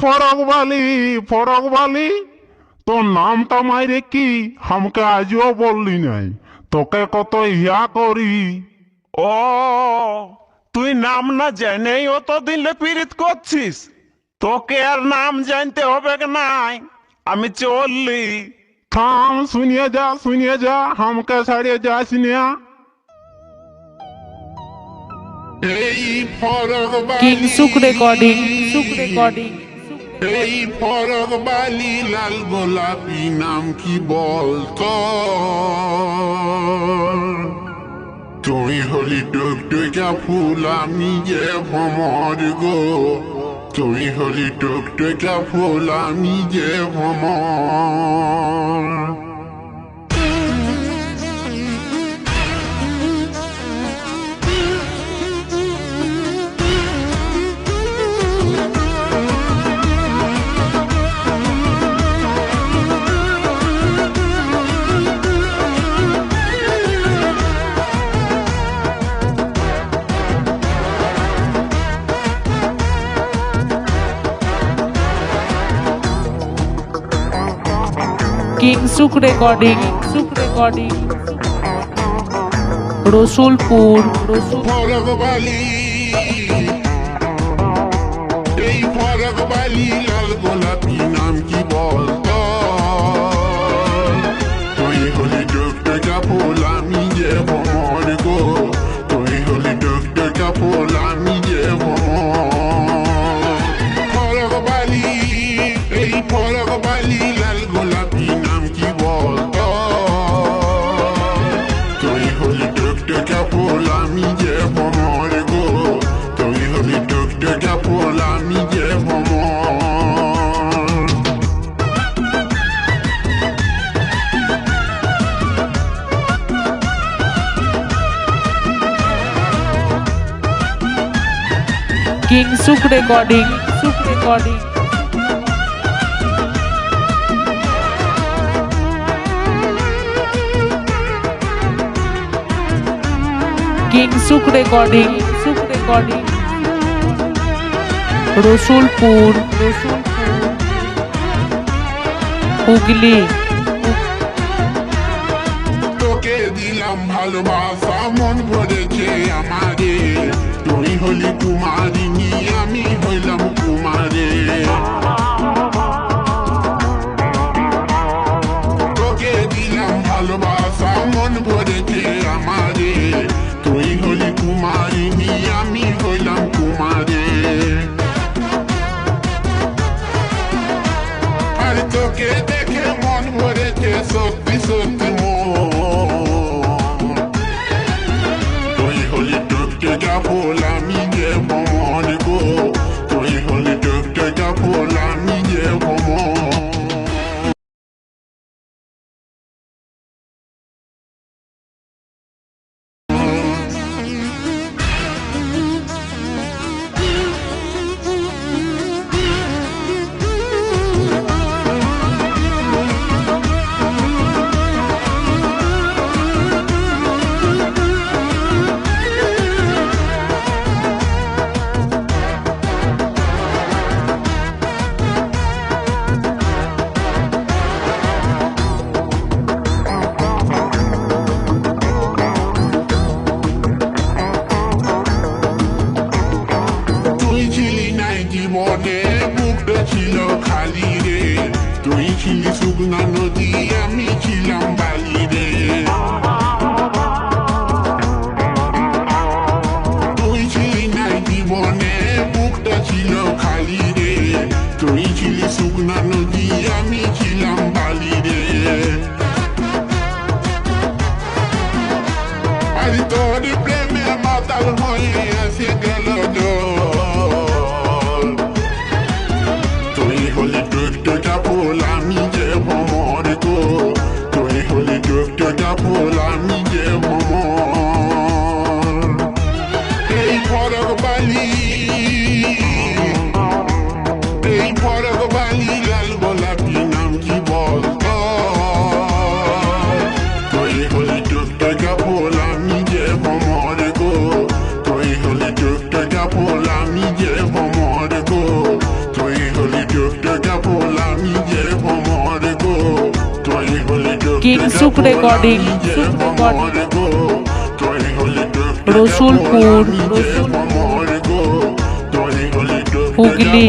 ফরক বালি ফরক বালি। তোর নামটা মাইরে কি? আমাকে আজও বললি নাই। তোকে কত ইয়া করি। ও, তুই নাম না জেনেই অত দিলে পীড়িত করছিস। তোকে আর নাম জানতে হবে নাই? আমি চললি। থাম, শুনিয়ে যা শুনিয়ে যা আমাকে ছাড়িয়ে যাস না। কিংসুক রেকর্ডিং সুক রেকর্ডিং এই ফরক বালি লাল গোলাপি নাম কি বলতো তুমি হলি টুকটুকা ফুল আমি যে ভমর গো। তুমি হলি টুকটুকা ফুল আমি যে ভমর কিংসুক রেকর্ডিং সুখ রেকর্ডিং রসুলপুর রসুল এই ফরক বালি লাল কিংসুক রেকর্ডিং সুক রেকর্ডিং কিংসুক রেকর্ডিং সুক রেকর্ডিং রসুলপুর হুগলি। তোকে দিলাম ভালোবাসা, মন ভরেছে আমারে তুই হলি কুমারিনী তোকে দেখে মন ভরেছে সত্যি সত্যি মন তুই হলি টুকটুকা ফুল আমি যে ভ্রমণ ছিল খালি রে তুই ছিলি শুকনা নদী আমি ছিলাম তুই হলি টুকটুকা কিংসুক রেকর্ডিং রসুলপুর। হুগলি।